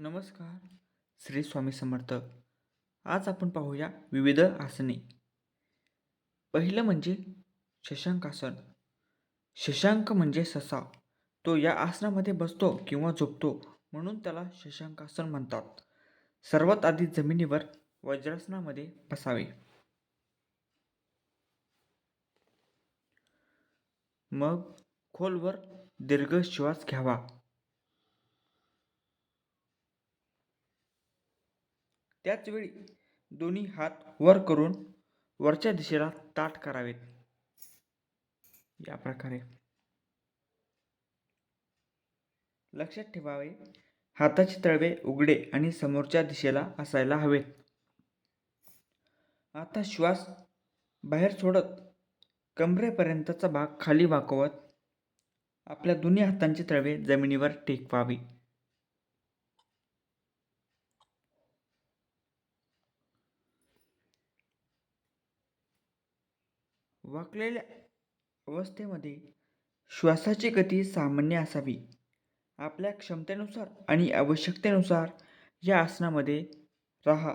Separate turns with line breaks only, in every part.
नमस्कार श्री स्वामी समर्थ. आज आपण पाहूया विविध आसने. पहिलं म्हणजे शशांकासन. शशांक म्हणजे ससा. तो या आसनामध्ये बसतो किंवा झोपतो म्हणून त्याला शशांकासन म्हणतात. सर्वात आधी जमिनीवर वज्रासनामध्ये बसावे. मग खोलवर दीर्घ श्वास घ्यावा. त्याचवेळी दोन्ही हात वर करून वरच्या दिशेला ताट करावेत. या प्रकारे. लक्षात ठेवावे. हाताचे तळवे उघडे आणि समोरच्या दिशेला असायला हवेत. आता श्वास बाहेर सोडत कमरेपर्यंतचा भाग खाली वाकवत आपल्या दोन्ही हातांचे तळवे जमिनीवर टेकवावे. वाकलेल्या अवस्थेमध्ये श्वासाची गती सामान्य असावी. आपल्या क्षमतेनुसार आणि आवश्यकतेनुसार या आसनामध्ये राहा.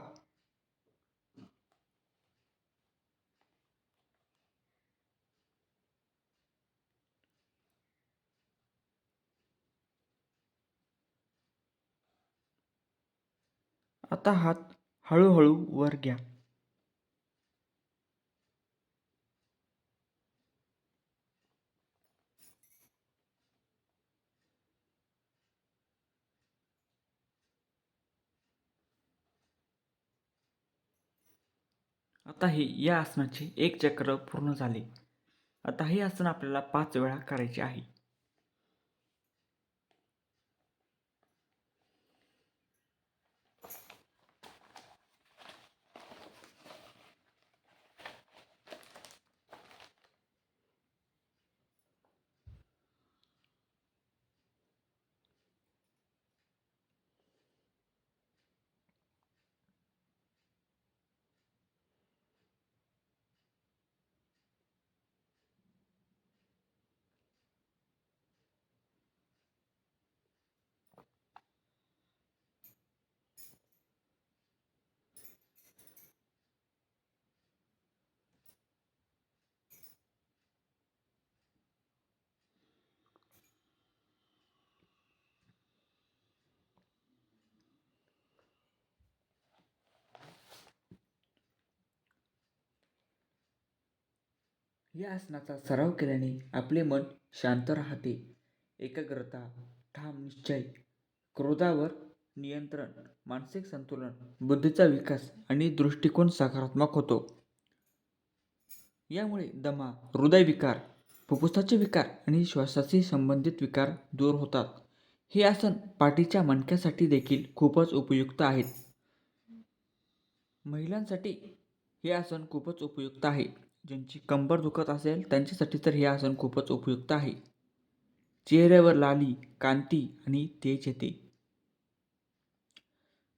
आता हात हळूहळू वर घ्या. आता हे या आसनाचे एक चक्र पूर्ण झाले. आता हे आसन आपल्याला पाच वेळा करायचे आहे. या आसनाचा सराव केल्याने आपले मन शांत राहते. एकाग्रता ठाम निश्चय क्रोधावर नियंत्रण मानसिक संतुलन बुद्धीचा विकास आणि दृष्टिकोन सकारात्मक होतो. यामुळे दमा हृदयविकार फुफ्फुसाचे विकार आणि श्वासाशी संबंधित विकार दूर होतात. हे आसन पाठीच्या मणक्यासाठी देखील खूपच उपयुक्त आहेत. महिलांसाठी हे आसन खूपच उपयुक्त आहे. ज्यांची कंबर दुखत असेल त्यांच्यासाठी तर हे आसन खूपच उपयुक्त आहे. चेहऱ्यावर लाली कांती आणि तेज येते.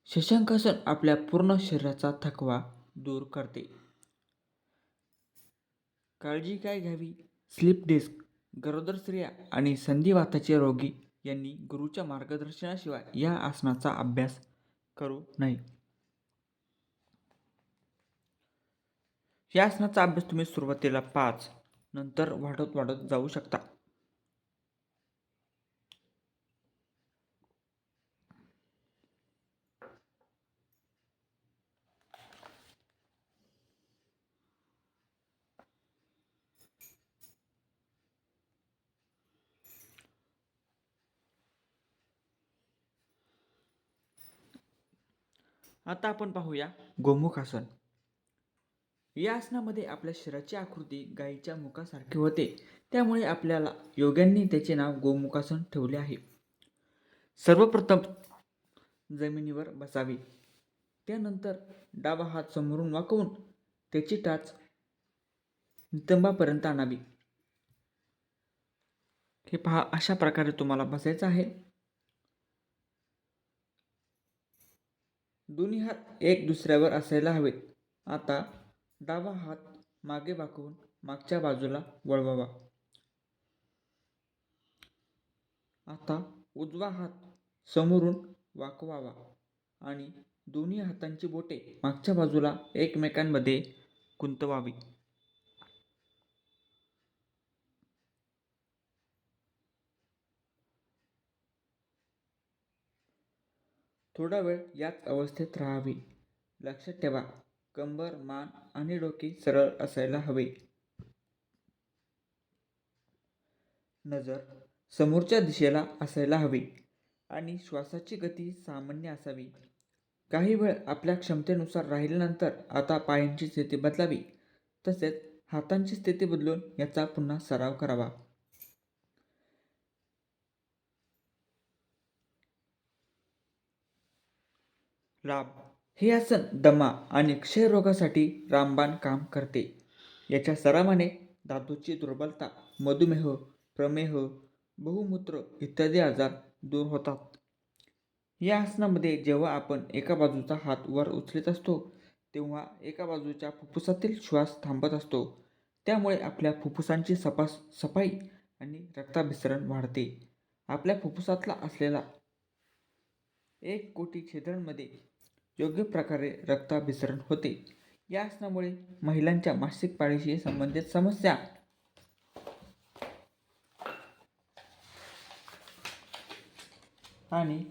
शशांकासन आपल्या पूर्ण शरीराचा थकवा दूर करते. काळजी काय घ्यावी? स्लिप डिस्क गरोदर स्त्रिया आणि संधिवाताचे रोगी यांनी गुरुच्या मार्गदर्शनाशिवाय या आसनाचा अभ्यास करू नये. या आसनाचा अभ्यास तुम्ही सुरुवातीला पाच नंतर वाढत वाढत जाऊ शकता. आता आपण पाहूया गोमुख आसन. या आसनामध्ये आपल्या शरीराची आकृती गायीच्या मुखासारखी होते. त्यामुळे आपल्याला योग्यांनी त्याचे नाव गोमुखासन ठेवले आहे. सर्वप्रथम जमिनीवर बसावे. त्यानंतर डावा हात समोरून वाकवून त्याची टाच नितंबापर्यंत आणावी. हे पहा अशा प्रकारे तुम्हाला बसायचं आहे. दोन्ही हात एक दुसऱ्यावर असायला हवेत. आता डावा हात मागे वाकवून मागच्या बाजूला वळवावा. आता उजवा हात समोरून वाकवावा आणि दोन्ही हातांची बोटे मागच्या बाजूला एकमेकांमध्ये गुंतवावी. थोडा वेळ याच अवस्थेत राहावी. लक्षात ठेवा कंबर मान आणि डोके सरळ असायला हवे. नजर समोरच्या दिशेला असायला हवी आणि श्वासाची गती सामान्य असावी. काही वेळ आपल्या क्षमतेनुसार राहिल्यानंतर आता पायांची स्थिती बदलावी तसेच हातांची स्थिती बदलून याचा पुन्हा सराव करावा. लाभ हे आसन दमा आणि क्षयरोगासाठी रामबाण काम करते. याच्या सरावाने धातूची दुर्बलता मधुमेह प्रमेह बहुमूत्र इत्यादी आजार दूर होतात. या आसनामध्ये जेव्हा आपण एका बाजूचा हात वर उचलत असतो तेव्हा एका बाजूच्या फुफ्फुसातील श्वास थांबत असतो. त्यामुळे आपल्या फुफ्फुसांची सपास सफाई आणि रक्ताभिसरण वाढते. आपल्या फुफ्फुसातला असलेला एक कोटी छिद्रांमध्ये योग्य प्रकारे रक्ताभिसरण होते. या आसनामुळे महिलांच्या मासिक पाळीशी संबंधित समस्या आणि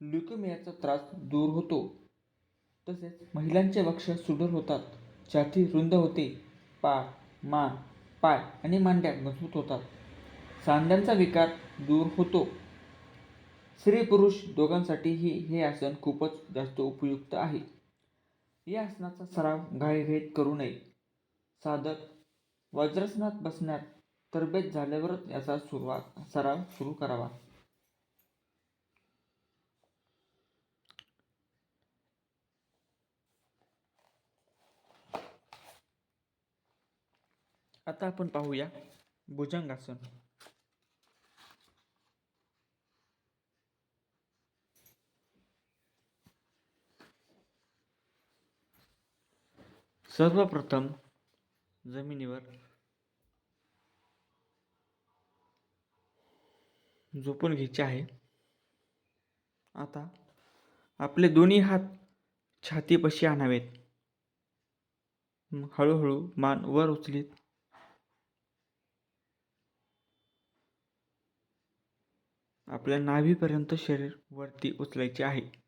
ल्युकेमियाचा त्रास दूर होतो. तसेच महिलांचे वक्ष सुदृढ होतात. छाती रुंद होते. पा मान पाय आणि मांड्या मजबूत होतात. सांध्यांचा विकार दूर होतो. स्त्री पुरुष दोघांसाठीही हे आसन खूपच जास्त उपयुक्त आहे. या आसनाचा सराव घाईघाईत करू नये. साधक वज्रासनात बसण्यात तरबेज झाल्यावरच याचा सुरुवात सराव सुरू करावा. आता आपण पाहूया भुजंगासन. सर्वप्रथम जमिनीवर झोपून घ्यायचे आहे. आता आपले दोन्ही हात छातीपाशी आणावेत. हळूहळू मान वर उचलीत. आपल्या नाभीपर्यंत शरीर वरती उचलायचे आहे.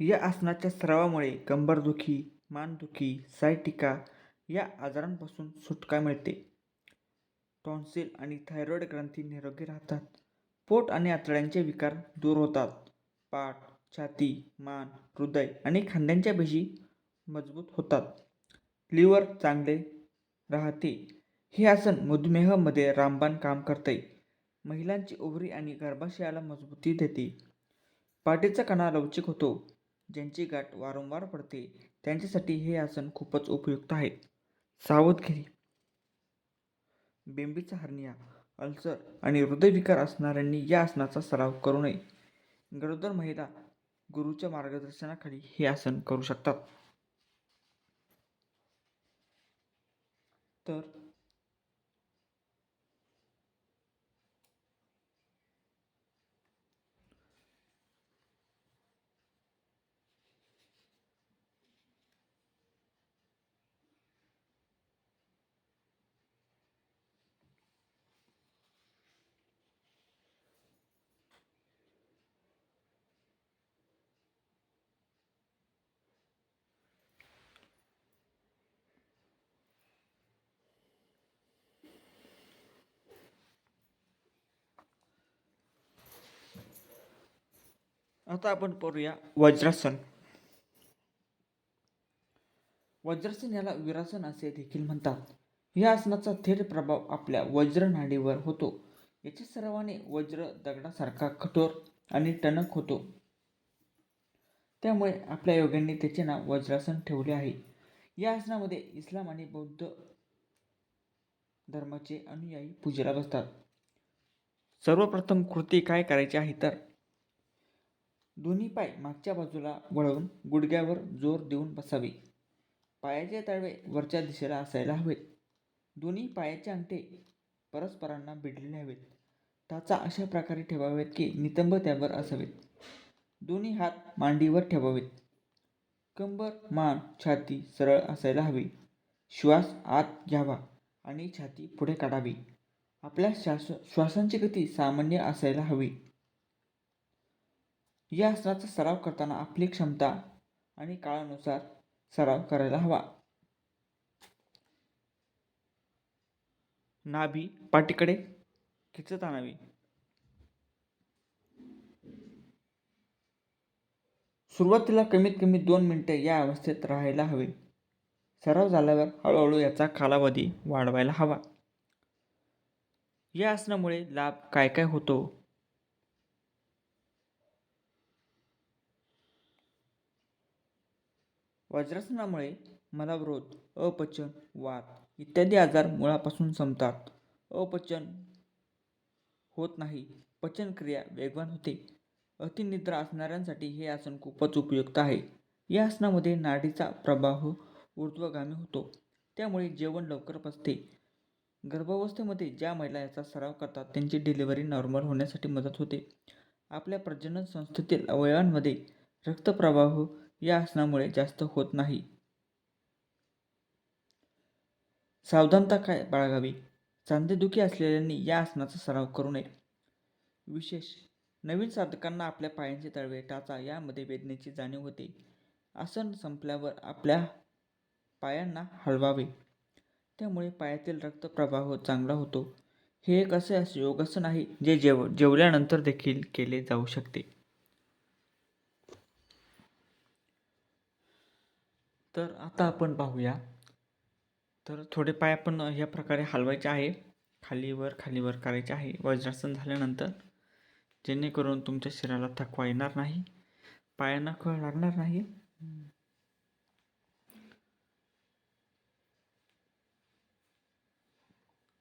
या आसनाच्या सरावामुळे कंबरदुखी मानदुखी सायटिका या आजारांपासून सुटका मिळते. टॉन्सिल आणि थायरॉईड ग्रंथी निरोगी राहतात. पोट आणि आतड्यांचे विकार दूर होतात. पाठ छाती मान हृदय आणि खांद्यांच्या पेशी मजबूत होतात. लिव्हर चांगले राहते. हे आसन मधुमेहामध्ये रामबाण काम करते. महिलांची ओवरी आणि गर्भाशयाला मजबूती देते. पाठीचा कणा लवचिक होतो. ज्यांची गाठ वारंवार पडते त्यांच्यासाठी हे आसन खूपच उपयुक्त आहे. सावधगिरी बेंबीचा हर्निया अल्सर आणि हृदयविकार असणाऱ्यांनी या आसनाचा सराव करू नये. गरोदर महिला गुरुच्या मार्गदर्शनाखाली हे आसन करू शकतात. तर आता आपण पाहूया वज्रासन. वज्रासन याला विरासन असे देखील म्हणतात. या आसनाचा थेट प्रभाव आपल्या वज्र नाडीवर होतो. याच्या सरावाने वज्र दगडासारखा कठोर आणि टणक होतो. त्यामुळे आपल्या योग्यांनी त्याचे नाव वज्रासन ठेवले आहे. या आसनामध्ये इस्लाम आणि बौद्ध धर्माचे अनुयायी पूजेला बसतात. सर्वप्रथम कृती काय करायची आहे तर दोन्ही पाय मागच्या बाजूला वळवून गुडघ्यावर जोर देऊन बसावे. पायाचे तळवे वरच्या दिशेला असायला हवेत. दोन्ही पायाचे अंगठे परस्परांना भिडलेले हवेत. टाचा अशा प्रकारे ठेवावेत की नितंब त्यावर असावेत. दोन्ही हात मांडीवर ठेवावेत. कंबर मान छाती सरळ असायला हवी. श्वास आत घ्यावा आणि छाती पुढे काढावी. आपल्या श्वास श्वासांची गती सामान्य असायला हवी. या आसनाचा सराव करताना आपली क्षमता आणि काळानुसार सराव करायला हवा. नाभी पाठीकडे खेचत आणावी. सुरुवातीला कमीत कमी दोन मिनिटे या अवस्थेत राहायला हवे. सराव झाल्यावर हळूहळू याचा कालावधी वाढवायला हवा. या आसनामुळे लाभ काय काय होतो? वज्रासनामुळे मलावरोध अपचन वात इत्यादी आजार मुळापासून संपतात. अपचन होत नाही. पचनक्रिया वेगवान होते. अतिनिद्रा असणाऱ्यांसाठी हे आसन खूपच उपयुक्त आहे. या आसनामध्ये नाडीचा प्रवाह ऊर्ध्वगामी होतो. त्यामुळे जेवण लवकर पचते. गर्भावस्थेमध्ये ज्या महिला याचा सराव करतात त्यांची डिलिव्हरी नॉर्मल होण्यासाठी मदत होते. आपल्या प्रजनन संस्थेतील अवयवांमध्ये रक्तप्रवाह या आसनामुळे जास्त होत नाही. सावधानता काय बाळगावी? सांधेदुखी असलेल्यांनी या आसनाचा सराव करू नये. विशेष नवीन साधकांना आपल्या पायांचे तळवे टाचा यामध्ये वेदनेची जाणीव होते. आसन संपल्यावर आपल्या पायांना हलवावे. त्यामुळे पायातील रक्तप्रवाह चांगला होतो. हे एक असे असे योगासन आहे जे जेव जेवल्यानंतर देखील केले जाऊ शकते. तर आता आपण पाहूया. तर थोडे पाय आपण ह्या प्रकारे हलवायचे आहे. खालीवर खालीवर करायचे आहे. वज्रासन झाल्यानंतर जेणेकरून तुमच्या शरीराला थकवा येणार नाही. पायांना खळ लागणार नाही.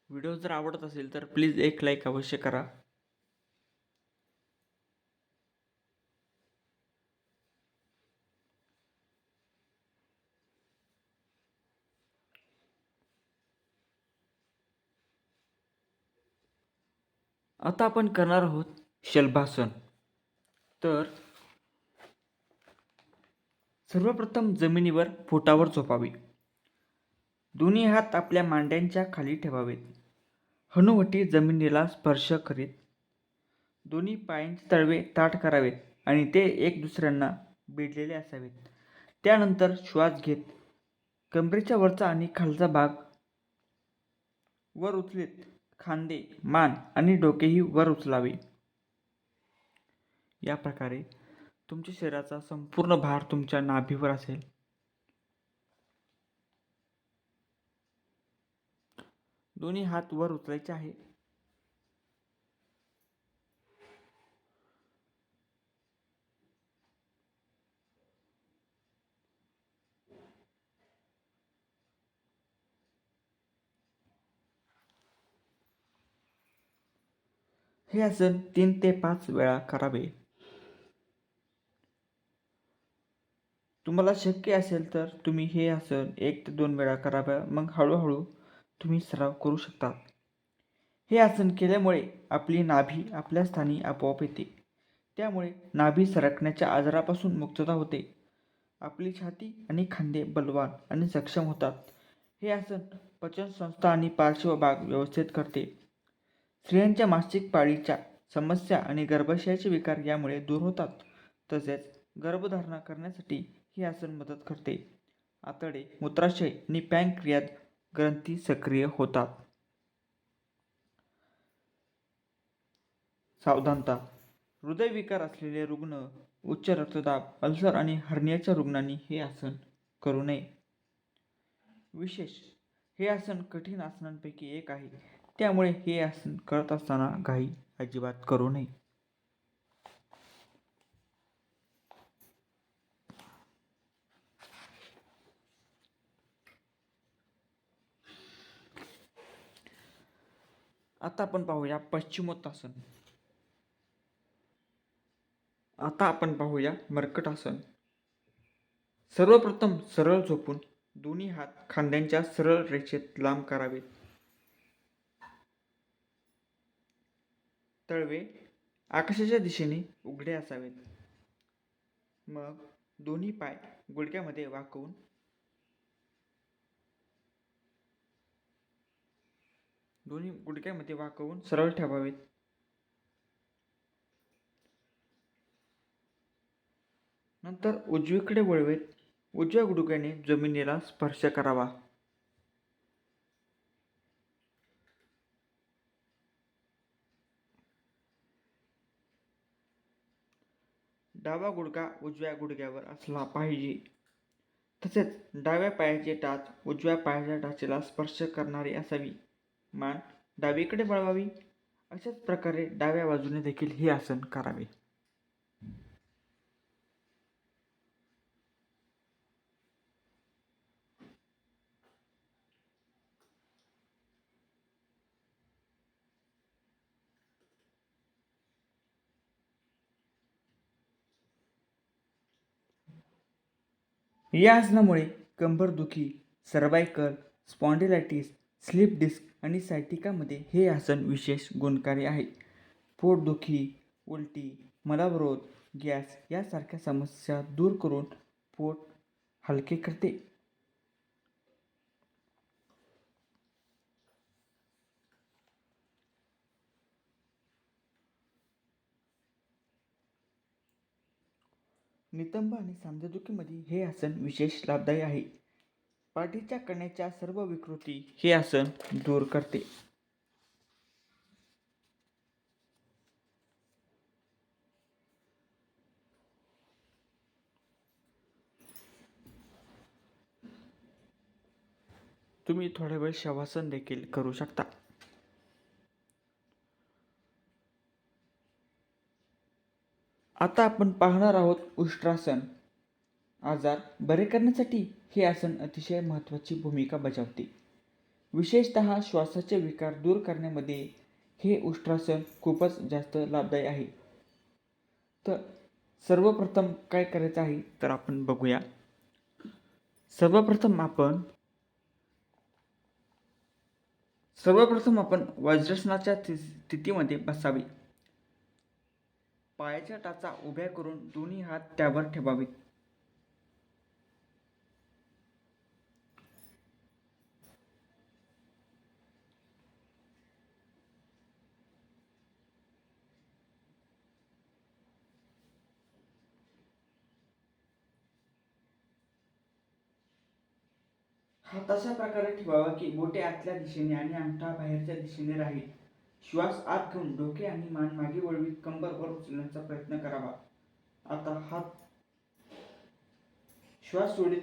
व्हिडिओ जर आवडत असेल तर प्लीज एक लाईक अवश्य करा. आता आपण करणार आहोत शलभासन. तर सर्वप्रथम जमिनीवर पोटावर झोपावे. दोन्ही हात आपल्या मांड्यांच्या खाली ठेवावेत. हनुवटी जमिनीला स्पर्श करीत. दोन्ही पायांचे तळवे ताठ करावेत आणि ते एक दुसऱ्यांना भिडलेले असावेत. त्यानंतर श्वास घेत. कमरेच्या वरचा आणि खालचा भाग वर उचलेत. खांदे मान आणि डोकेही वर उचलावे. या प्रकारे तुमच्या शरीराचा संपूर्ण भार तुमच्या नाभीवर असेल. दोन्ही हात वर उचलायचे आहे. हे आसन तीन ते पाच वेळा करावे. तुम्हाला शक्य असेल तर तुम्ही हे आसन एक ते दोन वेळा कराव्या मग हळूहळू तुम्ही सराव करू शकता. हे आसन केल्यामुळे आपली नाभी आपल्या स्थानी आपोआप येते. त्यामुळे नाभी सरकण्याच्या आजारापासून मुक्तता होते. आपली छाती आणि खांदे बलवान आणि सक्षम होतात. हे आसन पचनसंस्था आणि पार्श्वभाग व्यवस्थित करते. स्त्रियांच्या मासिक पाळीच्या समस्या आणि गर्भाशयाचे विकार यामुळे दूर होतात. तसेच गर्भधारणा करण्यासाठी हे आसन मदत करते. आतडे मूत्राशय आणि पॅनक्रियात ग्रंथी सक्रिय होतात. सावधानता. हृदयविकार असलेले रुग्ण उच्च रक्तदाब अल्सर आणि हर्नियाच्या रुग्णांनी हे आसन करू नये. विशेष हे आसन कठीण आसनांपैकी एक आहे. त्यामुळे हे आसन करत असताना घाई अजिबात करू नये. आता आपण पाहूया पश्चिमोत्तासन. आता आपण पाहूया मर्कटासन. सर्वप्रथम सरळ झोपून दोन्ही हात खांद्यांच्या सरळ रेषेत लांब करावेत. तळवे आकाशाच्या दिशेने उघडे असावेत. मग दोन्ही पाय गुडघ्यामध्ये वाकवून दोन्ही गुडघ्यामध्ये वाकवून सरळ ठेवावेत. नंतर उजवीकडे वळवेत. उजव्या गुडघ्याने जमिनीला स्पर्श करावा. डावा गुडघा उजव्या गुडघ्यावर असला पाहिजे. तसेच डाव्या पायाची टाच उजव्या पायाच्या टाचेला स्पर्श करणारी असावी. मान डावीकडे वळवावी. अशाच प्रकारे डाव्या बाजूने देखील हे आसन करावे. या आसनामुळे कंबरदुखी सर्वायकल स्पॉन्डिलायटिस स्लिप डिस्क आणि सायटिकामध्ये हे आसन विशेष गुणकारी आहे. पोटदुखी उलटी मलावरोध गॅस यासारख्या समस्या दूर करून पोट हलके करते. नितंब आणि सांधेदुखीमध्ये हे आसन विशेष लाभदायी आहे. पाठीच्या कण्याच्या सर्व विकृती हे आसन दूर करते. तुम्ही थोडा वेळ शवासन देखील करू शकता. आता आपण पाहणार आहोत उष्ट्रासन आजार बरे करण्यासाठी हे आसन अतिशय महत्त्वाची भूमिका बजावते. विशेषतः श्वासाचे विकार दूर करण्यामध्ये हे उष्ट्रासन खूपच जास्त लाभदायी आहे. तर सर्वप्रथम काय करायचं आहे तर आपण बघूया. सर्वप्रथम आपण सर्वप्रथम आपण वज्रासनाच्या स्थितीमध्ये बसावे. पायाच्या टाचा उभ्या करून दोन्ही हात त्यावर ठेवावेत. हात अशा प्रकारे ठेवावा की बोटे आतल्या दिशेने आणि अंगठा बाहेरच्या दिशेने राहील. श्वास आत घेऊन डोके आणि मान मागे वळवीत कंबर वर उचलण्याचा प्रयत्न करावा. आता हात श्वास सोडित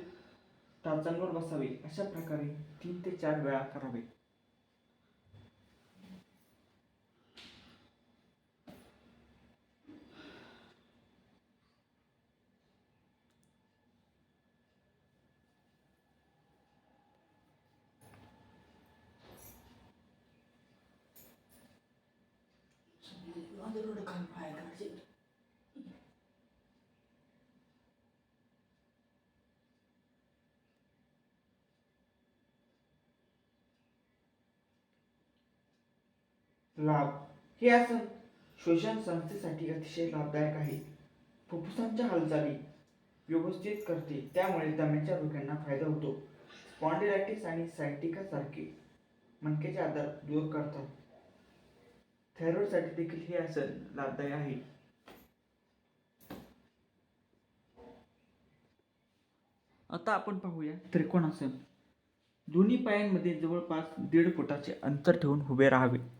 टाचांवर बसावे. अशा प्रकारे तीन ते चार वेळा करावे. लाभ. हे आसन श्वसन संस्थेसाठी अतिशय लाभदायक आहे. फुफ्फुसांच्या हालचाली व्यवस्थित करते त्यामुळे दम्याच्या रोग्यांना फायदा होतो. स्पॉन्डिलायटिस आणि सायटिकासारखे मणक्याचे आजार दूर करतात. थायरॉइडसाठी देखील हे आसन लाभदायी आहे. आता आपण पाहूया त्रिकोणासन. दोन्ही पायांमध्ये जवळपास दीड फुटाचे अंतर ठेवून उभे राहावे.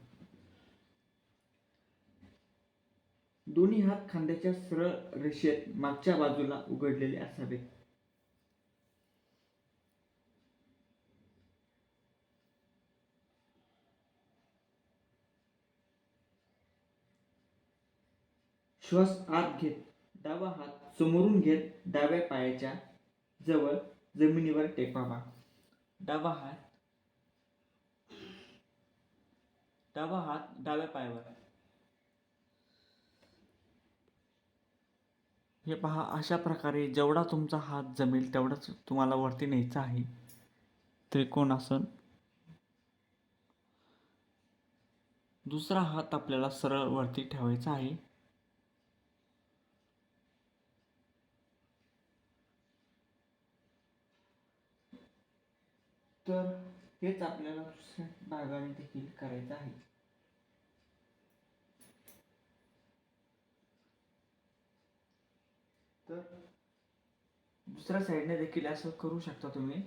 दोन्ही हात खांद्याच्या सरळ रेषेत मागच्या बाजूला उघडलेले असावे. श्वास आत घेत डावा हात समोरून घेत डाव्या पायाच्या जवळ जमिनीवर टेकवावा डावा हात डावा हात डाव्या पायावर. हे पहा अशा प्रकारे जेवढा तुमचा हात जमेल तेवढाच तुम्हाला वरती न्यायचा आहे. त्रिकोणासन दुसरा हात आपल्याला सरळ वरती ठेवायचा आहे. तर हेच आपल्याला दुसऱ्या भागाने देखील करायचं आहे तर दुसऱ्या साईडने देखील असं करू शकता तुम्ही.